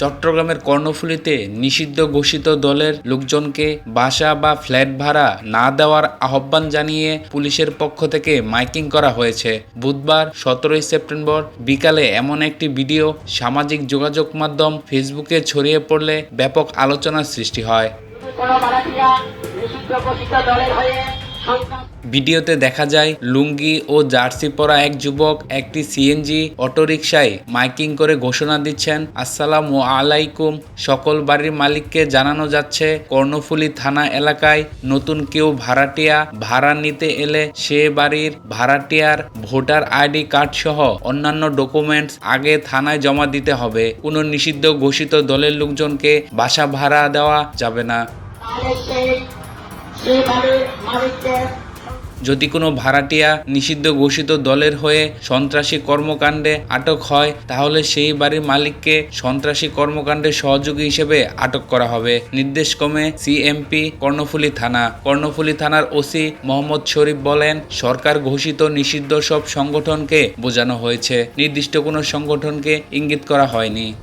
চট্টগ্রামের কর্ণফুলীতে নিষিদ্ধ ঘোষিত দলের লোকজনকে বাসা বা ফ্ল্যাট ভাড়া না দেওয়ার আহ্বান জানিয়ে পুলিশের পক্ষ থেকে মাইকিং করা হয়েছে। বুধবার সতেরোই সেপ্টেম্বর বিকালে এমন একটি ভিডিও সামাজিক যোগাযোগ মাধ্যম ফেসবুকে ছড়িয়ে পড়লে ব্যাপক আলোচনার সৃষ্টি হয়। ভিডিওতে দেখা যায় লুঙ্গি ও জার্সি পরা এক যুবক একটি সিএনজি অটোরিকশায় মাইকিং করে ঘোষণা দিচ্ছেন, আসসালামু আলাইকুম, সকল বাড়ির মালিককে জানানো যাচ্ছে, কর্ণফুলী থানা এলাকায় নতুন কেউ ভাড়াটিয়া, ভাড়া নিতে এলে সে বাড়ির ভাড়াটিয়ার ভোটার আইডি কার্ড সহ অন্যান্য ডকুমেন্টস আগে থানায় জমা দিতে হবে। কোনো নিষিদ্ধ ঘোষিত দলের লোকজনকে বাসা ভাড়া দেওয়া যাবে না। সেই বাড়ির মালিককে যদি কোনো ভাড়াটিয়া নিষিদ্ধ ঘোষিত দলের হয়ে সন্ত্রাসী কর্মকাণ্ডে আটক হয়, তাহলে সেই বাড়ির মালিককে সন্ত্রাসী কর্মকাণ্ডে সহযোগী হিসেবে আটক করা হবে। নির্দেশ কমে সিএমপি কর্ণফুলী থানা। কর্ণফুলী থানার ওসি মোহাম্মদ শরীফ বলেন, সরকার ঘোষিত নিষিদ্ধ সব সংগঠনকে বোঝানো হয়েছে। নির্দিষ্ট কোনো সংগঠনকে ইঙ্গিত করা হয়নি।